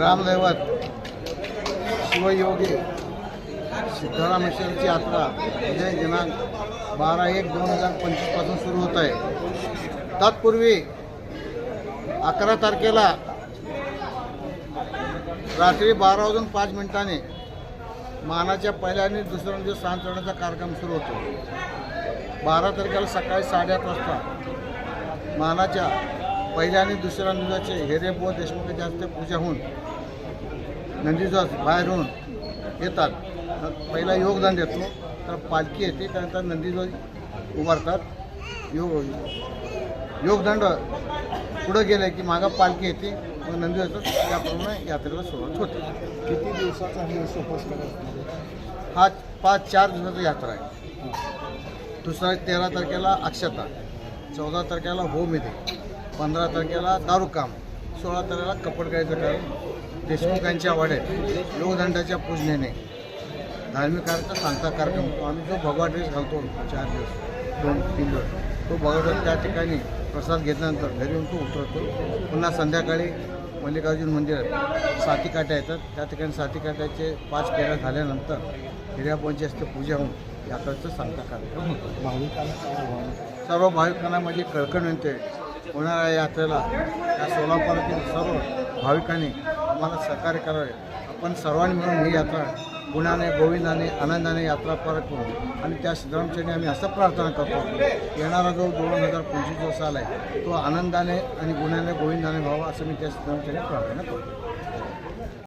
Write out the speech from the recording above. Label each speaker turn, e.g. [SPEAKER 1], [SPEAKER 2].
[SPEAKER 1] रामदैवत शिवयोगी सिद्धरामेश्वरची यात्रा म्हणजे दिनांक बारा एक दोन हजार पंचवीसपासून सुरू होत आहे. तत्पूर्वी अकरा तारखेला रात्री बारा वाजून पाच मिनिटांनी मानाच्या पहिल्या आणि दुसऱ्या दिवस स्नान चढण्याचा कार्यक्रम सुरू होतो. बारा तारखेला सकाळी साडेआठ वाजता मानाच्या पहिल्या आणि दुसऱ्या दिवसाचे हिरेबो देशमुखाच्या हस्ते पूजा होऊन नंदीध्वज बाहेरून येतात. पहिला योगदान देतो. तर पालखी येते त्यानंतर नंदीध्वज उभारतात. योग योगदंड पुढं गेलं की मागं पालखी येते मग नंदीध्वज त्याप्रमाणे यात्रेला सुरुवात होते.
[SPEAKER 2] किती दिवसाचा हे आहे?
[SPEAKER 1] हा पाच चार दिवसाची यात्रा आहे. दुसरा तेरा तारखेला अक्षता चौदा तारखेला होम येते. पंधरा तारखेला दारूकाम सोळा तारखेला कपडगाईचं कारण देशमुखांच्या वाड्यात लोकदंडाच्या पूजनेने. धार्मिक कार्याचा सांगता कार्यक्रम होतो. आम्ही जो भगवा ड्रेस घालतो चार दिवस दोन तीन दिवस तो भगवा त्या ठिकाणी प्रसाद घेतल्यानंतर घरी येऊन तो उतरतो. पुन्हा संध्याकाळी मल्लिकार्जुन मंदिरात साती काट्या येतात. त्या ठिकाणी साती काट्याचे पाच फेऱ्या झाल्यानंतर हिऱ्यापोंची असते पूजा होऊन यात्राचा सांगता कार्यक्रम होतो.
[SPEAKER 2] भाविकांना?
[SPEAKER 1] सर्व भाविकांना माझी कळकण विनंती आहे. होणाऱ्या यात्रेला. या सोलापुरातील सर्व भाविकांनी आम्हाला सहकार्य करावे. आपण सर्वांनी मिळून ही यात्रा गुणाने गोविंदाने आनंदाने यात्रा पार करू. आणि त्या सिद्धरामचरणी आम्ही असं प्रार्थना करतो येणारा जो दोन हजार पंचवीस जो साल आहे तो आनंदाने आणि गुणाने गोविंदाने व्हावा असं मी त्या सिद्धरामचरणी प्रार्थना करतो.